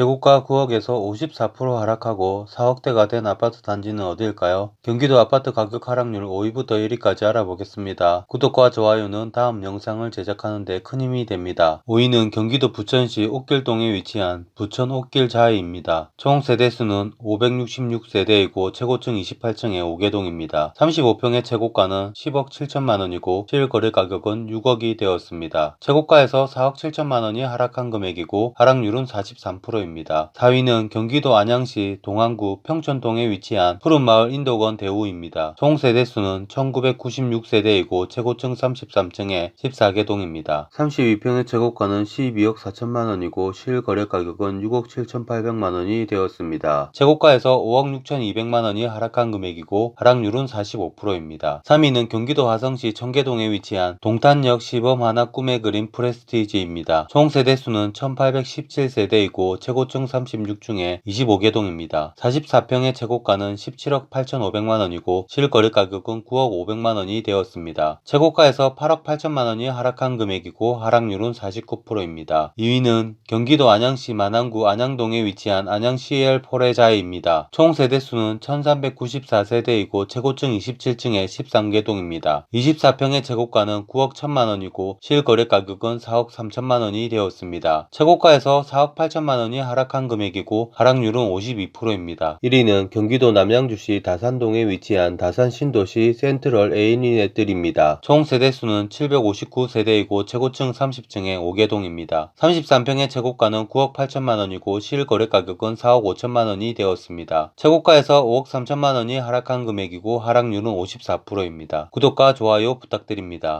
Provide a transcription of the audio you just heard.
재고가 9억에서 54% 하락하고 4억대가 된 아파트 단지는 어디일까요? 경기도 아파트 가격 하락률 5위부터 1위까지 알아보겠습니다. 구독과 좋아요는 다음 영상을 제작하는 데 큰 힘이 됩니다. 5위는 경기도 부천시 옥길동에 위치한 부천 옥길자이입니다. 총 세대수는 566세대이고 최고층 28층의 5개동입니다. 35평의 최고가는 10억 7천만원이고 실거래 가격은 6억이 되었습니다. 최고가에서 4억 7천만원이 하락한 금액이고 하락률은 43%입니다. 4위는 경기도 안양시 동안구 평촌동에 위치한 푸른마을 인도건 대우입니다. 총 세대수는 1996세대이고 최고층 33층의 14개 동입니다. 32평의 최고가는 12억 4천만원이고 실거래 가격은 6억 7천8백만원이 되었습니다. 최고가에서 5억 6천2백만원이 하락한 금액이고 하락률은 45%입니다. 3위는 경기도 화성시 청계동에 위치한 동탄역 시범 하나 꿈의 그림 프레스티지입니다. 총 세대수는 1817세대이고 최고 층 36중에 25개 동입니다. 44평의 최고가는 17억 8천5백만원이고 실거래 가격은 9억 5백만원이 되었습니다. 최고가에서 8억 8천만 원이 하락한 금액이고 하락률은 49%입니다. 2위는 경기도 안양시 만안구 안양동에 위치한 안양CL 포레자이입니다. 총 세대수는 1394세대이고 최고층 27층에 13개 동입니다. 24평의 최고가는 9억 1천만 원이고 실거래 가격은 4억 3천만 원이 되었습니다. 최고가에서 4억 8천만 원이 하락한 금액이고 하락률은 52%입니다. 1위는 경기도 남양주시 다산동에 위치한 다산 신도시 센트럴 A인넷들입니다. 총 세대수는 759세대이고 최고층 30층의 5개 동입니다. 33평의 최고가는 9억 8천만 원이고 실거래 가격은 4억 5천만 원이 되었습니다. 최고가에서 5억 3천만 원이 하락한 금액이고 하락률은 54%입니다. 구독과 좋아요 부탁드립니다.